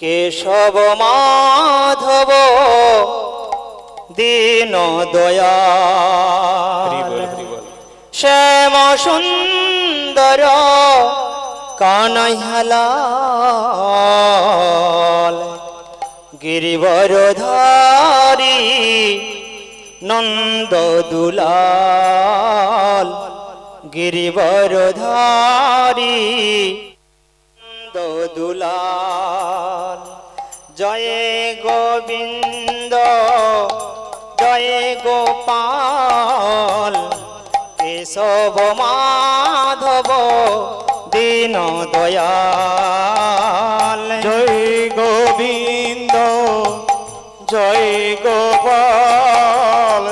কেশব মাধব দীন দয়া। শ্যাম সুন্দর কানাইহালাল গিরিবর ধারি নন্দ দুলাল। গিরিবর ধারি নন্দ দুলাল। জয় গোবিন্দ, জয় গোপাল। কেশব মাধব, দীন দয়াল। জয় গোবিন্দ, জয় গোপাল।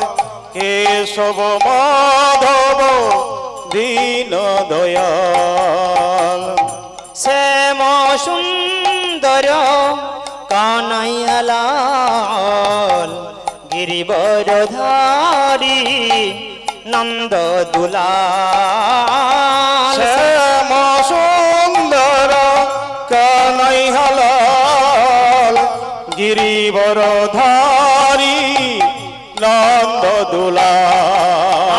কেশব মাধব, দীন দয়াল। কানাইয়ালাল গিরিবর ধারি নন্দ দুলাল। সুন্দর কানাই হালাল গিরিবর ধারি নন্দ দুলাল।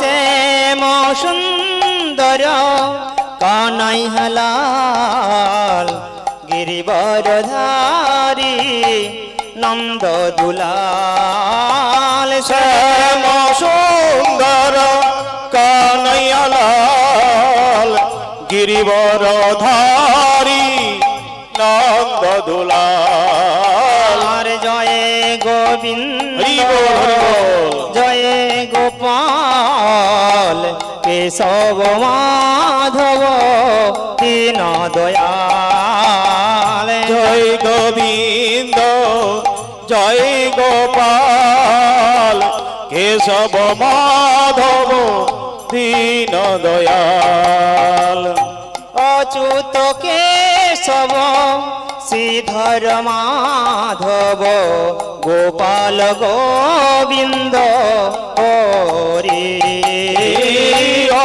শ্যাম সুন্দর কানাইহালাল গিরিবর ধারি নন্দ দুলাল শ্যাম সুন্দর কানাইয়ালাল গিরিবর ধারি নন্দ দুলাল জয় গোবিন্দ। জয় গোপাল কেশব মাধব দীন দয়াল জয় গোবিন্দ জয় গোপাল কেশব মাধব দীন দয়াল অচ্যুত কেশব শ্রীধর মাধব গোপাল গোবিন্দ হরি।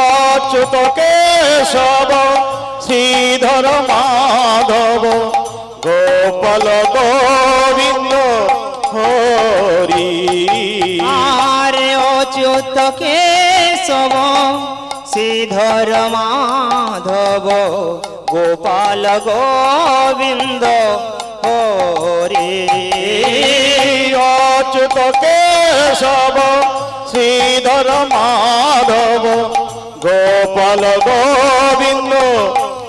অচ্যুত কেশব শ্রীধর মাধব গোপাল গোবিন্দ হরি। আরে অচ্যুত কেশব শ্রীধর মাধব গোপাল গোবিন্দ হরি। অচ্যুত কেশব শ্রীধর মাধব গোপাল গোবিন্দ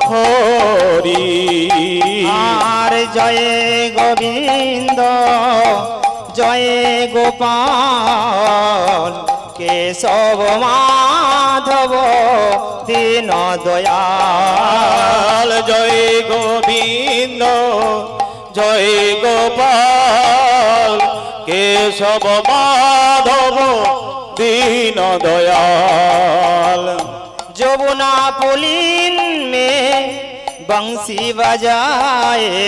হরি। জয় গোবিন্দ, জয় গোপাল। কেশব মাধব, দীন দয়াল। জয় গোবিন্দ, জয় গোপাল। কেশব মাধব, দীন দয়াল। যমুনা পুলিন মে বংশী বজায়ে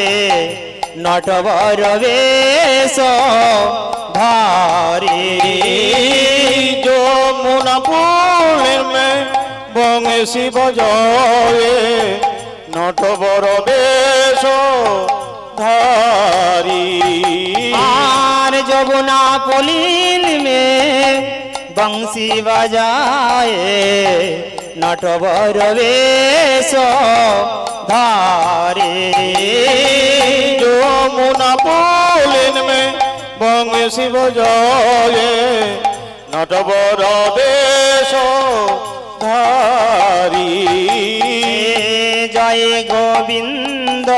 নটবর বেশ ধারে যমুনা পুলের মে বংশী বজয়ে নটবর বেশ ধারি আর যমুনা পুলিন মে বংশী বজায়ে নটবর বেশ ধারে যমুনা পুলিন মে বংশী বজয়ে নটবর বেশ ধারি। জয় গোবিন্দ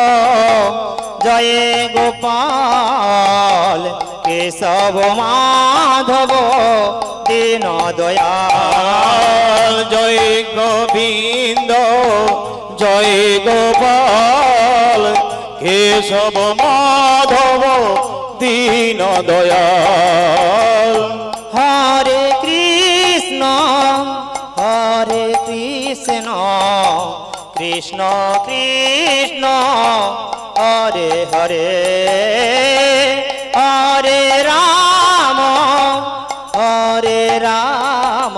জয় গোপাল কেশব মাধব দীন দয়াল জয় গোবিন্দ জয় গোপাল, কেশব মাধব, দীন দয়াল। হরে কৃষ্ণ হরে কৃষ্ণ কৃষ্ণ কৃষ্ণ, হরে হরে হরে রাম হরে রাম।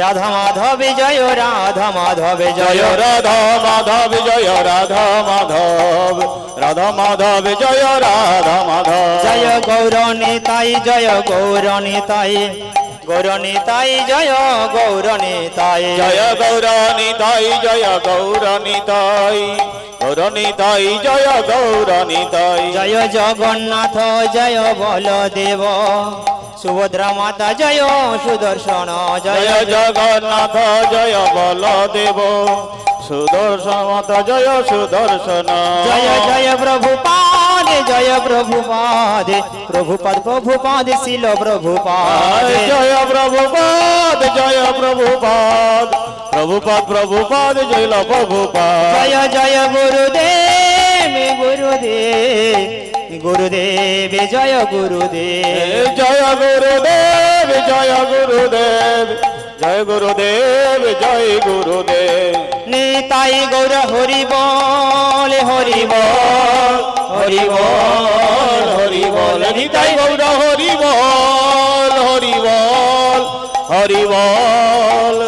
রাধা মাধব জয় রাধা মাধব জয় রাধা মাধব জয় রাধা মাধব। রাধা মাধব জয় রাধা মাধব। জয় গৌরনীতাই জয় গৌরনীতাই গৌরনীতাই জয় গৌরনীতাই জয় গৌরানিতাই জয় গৌরানিতাই গৌরানিতাই জয় গৌরানিতাই জয় জগন্নাথ জয় বলদেব। সুভদ্রা মাতা জয় সুদর্শন জয় জয় জগন্নাথ জয় বলদেব সুদর্শন মাতা জয় সুদর্শন জয় জয় প্রভুপাদ জয় প্রভুপাদ প্রভুপাদ প্রভুপাদ শিল প্রভুপাদ জয় প্রভুপাদ জয় প্রভুপাদ প্রভুপাদ প্রভুপাদ জয় প্রভুপাদ জয় জয় গুরুদেব গুরুদেব জয় গুরুদেব। জয় গুরুদেব জয় গুরুদেব। জয় গুরুদেব জয় গুরুদেব। নিতাই গৌর হরি বল হরি বল হরি বল হরি বল নিতাই গৌর হরি বল হরি বল হরি বল